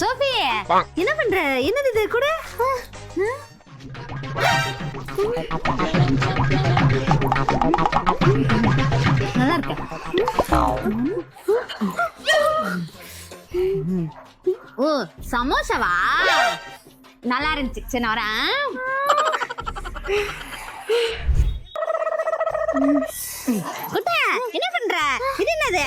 Sophie என்ன பண்ற? என்னது இது கூட? நல்லா இருக்க. ஓ சமோசாவா? நல்லா இருந்துச்சு. சரி நான் வரேன். குட்டா என்ன பண்ற? இது என்னது?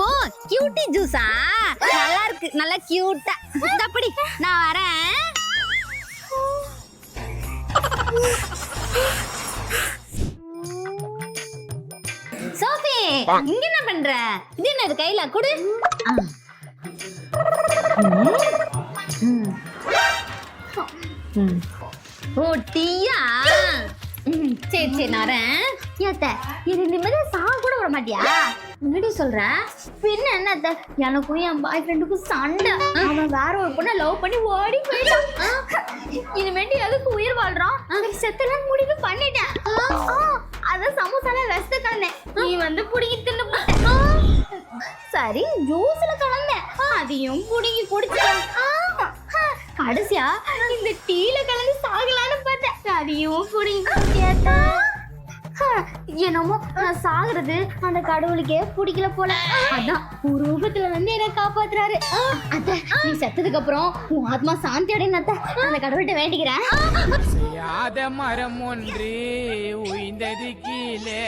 ஓ கியூட்டி ஜூஸா நல்லா இருக்கு நல்லா கியூட்டா அப்படி நான் வரேன். சோஃபி இங்க என்ன பண்ற? இது என்னது கையில குடு. ஓ டீயா? சரி சரி நான் வரேன். ஏத்த இது நிம்மதியா சாக கூட விட மாட்டியா? முன்னாடி சொல்றேன் பின்ன என்ன அத்தை? எனக்கும் என் பாய் ஃப்ரெண்டுக்கும் சண்டை. அவன் வேற ஒரு பொண்ணை லவ் பண்ணி ஓடி போயிட்டான். இனிமேட்டு எதுக்கு உயிர் வாழ்றான்? செத்தெல்லாம் முடிவு பண்ணிட்டேன். அதான் சமோசால ரசத்த கலந்தேன் நீ வந்து புடிங்கி தின்னு சரி ஜூஸ்ல கலந்தேன். அதையும் புடிங்கி குடிச்சேன் கடைசியா இந்த டீல கலந்து சாகலான்னு பார்த்தேன். அதையும் புடிங்கி குடிச்சேன் என்னமோ நான் சாகுறது அந்த கடவுளுக்கே பிடிக்கல போல. அதான் ஒரு ரூபத்துல வந்து என்ன காப்பாத்துறாரு. அத்த நீ செத்ததுக்கு அப்புறம் உன் ஆத்மா சாந்தி அடையும் அத்த. அந்த கடவுள்கிட்ட வேண்டிக்கிறேன். யாத மரம் ஒன்று உய்ந்தது கீழே.